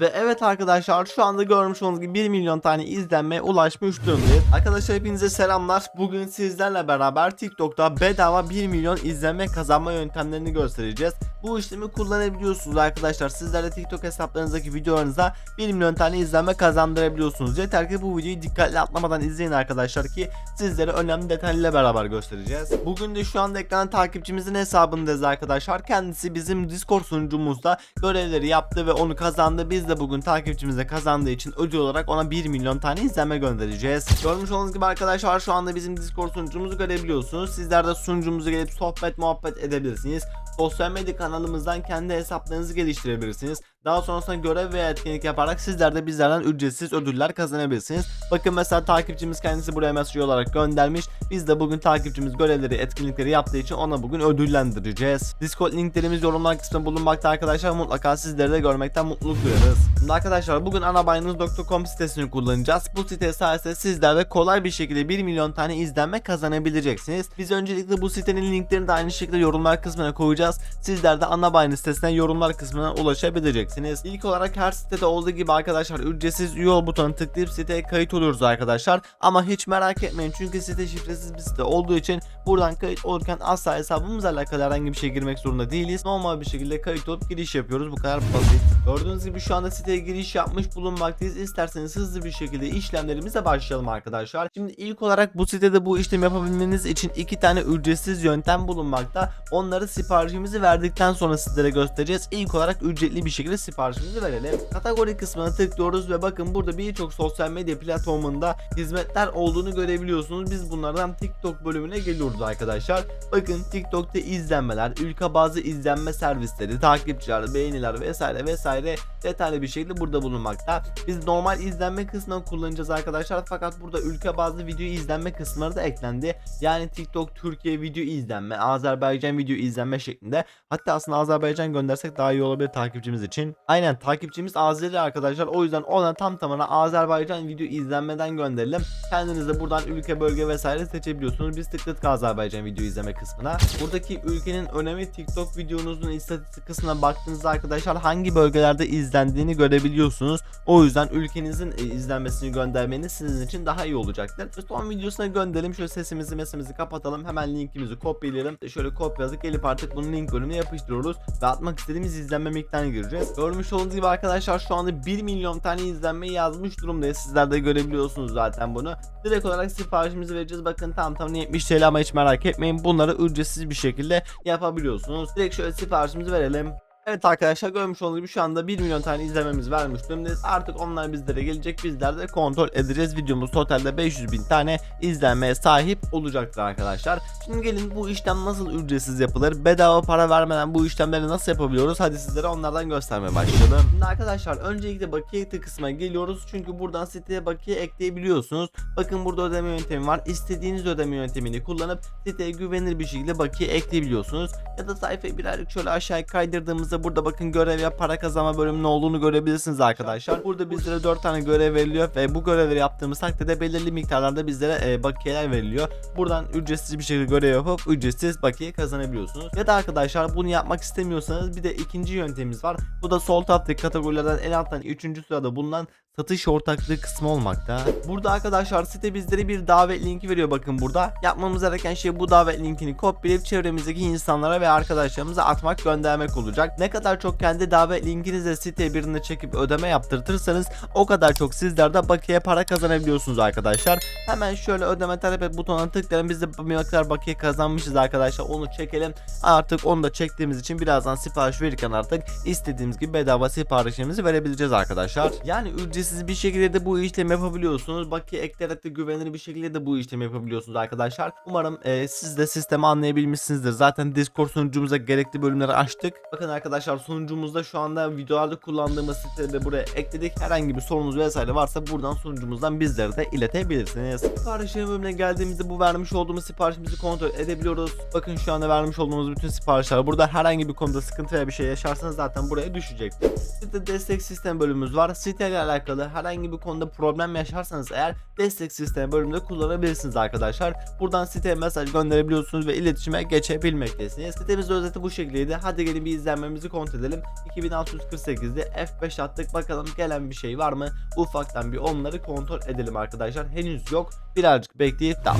Ve evet arkadaşlar şu anda görmüş olduğunuz gibi 1 milyon tane izlenmeye ulaşmış durumdayız. Arkadaşlar hepinize selamlar. Bugün sizlerle beraber TikTok'ta bedava 1 milyon izlenme kazanma yöntemlerini göstereceğiz. Bu işlemi kullanabiliyorsunuz arkadaşlar. Sizler de TikTok hesaplarınızdaki videolarınıza 1 milyon tane izlenme kazandırabiliyorsunuz. Yeter ki bu videoyu dikkatli atlamadan izleyin arkadaşlar ki sizlere önemli detaylarıyla beraber göstereceğiz. Bugün de şu anda ekranda takipçimizin hesabındayız arkadaşlar. Kendisi bizim Discord sunucumuzda görevleri yaptı ve onu kazandı. Biz de bugün takipçimize kazandığı için ödül olarak ona 1 milyon tane izlenme göndereceğiz. Görmüş olduğunuz gibi arkadaşlar şu anda bizim Discord sunucumuzu görebiliyorsunuz. Sizler de sunucumuza gelip sohbet muhabbet edebilirsiniz. Sosyal medya kanalımızdan kendi hesaplarınızı geliştirebilirsiniz. Daha sonrasında görev veya etkinlik yaparak sizler de bizlerden ücretsiz ödüller kazanabilirsiniz. Bakın mesela takipçimiz kendisi buraya mesaj olarak göndermiş. Biz de bugün takipçimiz görevleri, etkinlikleri yaptığı için ona bugün ödüllendireceğiz. Discord linklerimiz yorumlar kısmında bulunmakta arkadaşlar. Mutlaka sizleri de görmekten mutluluk duyarız. Şimdi arkadaşlar bugün anabayınız.com sitesini kullanacağız. Bu site sayesinde sizler de kolay bir şekilde 1 milyon tane izlenme kazanabileceksiniz. Biz öncelikle bu sitenin linklerini de aynı şekilde yorumlar kısmına koyacağız. Sizler de anabayınız sitesinden yorumlar kısmına ulaşabileceksiniz. İlk olarak her sitede olduğu gibi arkadaşlar ücretsiz üye ol butonuna tıklayıp siteye kayıt oluyoruz arkadaşlar. Ama hiç merak etmeyin çünkü site şifresiz bir site olduğu için buradan kayıt olurken asla hesabımızla alakalı herhangi bir şey girmek zorunda değiliz. Normal bir şekilde kayıt olup giriş yapıyoruz. Bu kadar basit. Gördüğünüz gibi şu anda siteye giriş yapmış bulunmaktayız. İsterseniz hızlı bir şekilde işlemlerimize başlayalım arkadaşlar. Şimdi ilk olarak bu sitede bu işlemi yapabilmeniz için iki tane ücretsiz yöntem bulunmakta. Onları siparişimizi verdikten sonra sizlere göstereceğiz. İlk olarak ücretli bir şekilde siparişimizi verelim. Kategori kısmına tıklıyoruz ve bakın burada birçok sosyal medya platformunda hizmetler olduğunu görebiliyorsunuz. Biz bunlardan TikTok bölümüne geliyoruz arkadaşlar. Bakın TikTok'ta izlenmeler, ülke bazı izlenme servisleri, takipçiler, beğeniler vesaire vesaire detaylı bir şekilde burada bulunmakta. Biz normal izlenme kısmını kullanacağız arkadaşlar fakat burada ülke bazlı video izlenme kısımları da eklendi. Yani TikTok Türkiye video izlenme, Azerbaycan video izlenme şeklinde. Hatta aslında Azerbaycan göndersek daha iyi olabilir takipçimiz için. Aynen takipçimiz Azeri arkadaşlar. O yüzden ona tam tamına Azerbaycan video izlenmeden gönderelim. Kendiniz de buradan ülke, bölge vesaire seçebiliyorsunuz. Biz tıkladık Azerbaycan video izleme kısmına. Buradaki ülkenin önemi TikTok videonuzun istatistik kısmına baktığınızda arkadaşlar hangi bölgelerde izlendiğini görebiliyorsunuz. O yüzden ülkenizin e, izlenmesini göndermeniz sizin için daha iyi olacaktır. Ve son videosuna gönderelim. Şöyle sesimizi mesimizi kapatalım. Hemen linkimizi kopyalayalım. Şöyle kopyaladık. Gelip artık bunun link bölümüne yapıştırıyoruz. Ve atmak istediğimiz izlenme miktarını gireceğiz. Görmüş olduğunuz gibi arkadaşlar şu anda 1 milyon tane izlenmeyi yazmış durumdayız. Sizler de görebiliyorsunuz zaten bunu. Direkt olarak siparişimizi vereceğiz. Bakın tam tam 70 TL ama hiç merak etmeyin. Bunları ücretsiz bir şekilde yapabiliyorsunuz. Direkt şöyle siparişimizi verelim. Evet arkadaşlar görmüş olduğunuz gibi şu anda 1 milyon tane izlememiz vermiş durumdayız. Artık onlar bizlere gelecek. Bizler de kontrol edeceğiz. Videomuz totalde 500 bin tane izlenmeye sahip olacaktır arkadaşlar. Şimdi gelin bu işlem nasıl ücretsiz yapılır? Bedava para vermeden bu işlemleri nasıl yapabiliyoruz? Hadi sizlere onlardan göstermeye başlayalım. Şimdi arkadaşlar öncelikle bakiye ekle kısmına geliyoruz. Çünkü buradan siteye bakiye ekleyebiliyorsunuz. Bakın burada ödeme yöntemi var. İstediğiniz ödeme yöntemini kullanıp siteye güvenilir bir şekilde bakiye ekleyebiliyorsunuz. Ya da sayfayı birazcık şöyle aşağıya kaydırdığımızda burada bakın görev ya para kazanma bölümünün olduğunu görebilirsiniz arkadaşlar. Burada bizlere 4 tane görev veriliyor ve bu görevleri yaptığımız takdirde belirli miktarlarda bizlere e, bakiyeler veriliyor. Buradan ücretsiz bir şekilde görev yapıp ücretsiz bakiye kazanabiliyorsunuz. Ya da arkadaşlar bunu yapmak istemiyorsanız bir de ikinci yöntemimiz var. Bu da sol taraftaki kategorilerden en alttan 3. sırada bulunan satış ortaklığı kısmı olmakta. Burada arkadaşlar site bizlere bir davet linki veriyor bakın burada. Yapmamız gereken şey bu davet linkini kopyalayıp çevremizdeki insanlara ve arkadaşlarımıza atmak göndermek olacak. Ne kadar çok kendi davet linkinizle siteye birine çekip ödeme yaptırtırsanız o kadar çok sizler de bakiye para kazanabiliyorsunuz arkadaşlar. Hemen şöyle ödeme talep et butonuna tıklayalım. Biz de bir miktar bakiye kazanmışız arkadaşlar. Onu çekelim. Artık onu da çektiğimiz için birazdan sipariş verirken artık istediğimiz gibi bedava siparişimizi verebileceğiz arkadaşlar. Yani ücretsiz bir şekilde de bu işlemi yapabiliyorsunuz. Bakiye ekleyerek de güvenilir bir şekilde de bu işlemi yapabiliyorsunuz arkadaşlar. Umarım e, siz de sistemi anlayabilmişsinizdir. Zaten Discord sunucumuza gerekli bölümleri açtık. Bakın arkadaşlar sunucumuzda şu anda videolarda kullandığımız siteleri de buraya ekledik. Herhangi bir sorunuz vesaire varsa buradan sunucumuzdan bizlere de iletebilirsiniz. Siparişlerin bölümüne geldiğimizde bu vermiş olduğumuz siparişimizi kontrol edebiliyoruz. Bakın şu anda vermiş olduğumuz bütün siparişler burada herhangi bir konuda sıkıntı veya bir şey yaşarsanız zaten buraya düşecektir. Bir de destek sistem bölümümüz var. Siteyle alakalı alakalı herhangi bir konuda problem yaşarsanız eğer destek sistemi bölümünde kullanabilirsiniz arkadaşlar. Buradan siteye mesaj gönderebiliyorsunuz ve iletişime geçebilmektesiniz. Sitemizin özeti bu şekildeydi. Hadi gelin bir izlenmemizi kontrol edelim. 2648'de F5 attık. Bakalım gelen bir şey var mı? Ufaktan bir onları kontrol edelim arkadaşlar. Henüz yok. Birazcık bekleyip devam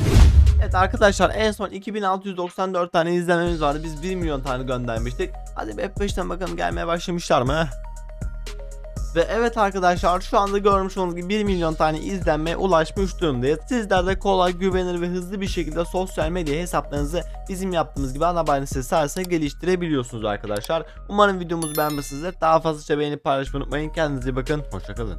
Evet arkadaşlar en son 2694 tane izlememiz vardı. Biz 1 milyon tane göndermiştik. Hadi bir F5'ten bakalım gelmeye başlamışlar mı? Ve evet arkadaşlar şu anda görmüş olduğunuz gibi 1 milyon tane izlenmeye ulaşmış durumdayız. Sizler de kolay, güvenilir ve hızlı bir şekilde sosyal medya hesaplarınızı bizim yaptığımız gibi ana sitesi sayesinde geliştirebiliyorsunuz arkadaşlar. Umarım videomuzu beğenmişsinizdir. Daha fazlaca beğenip paylaşmayı unutmayın. Kendinize iyi bakın. Hoşçakalın.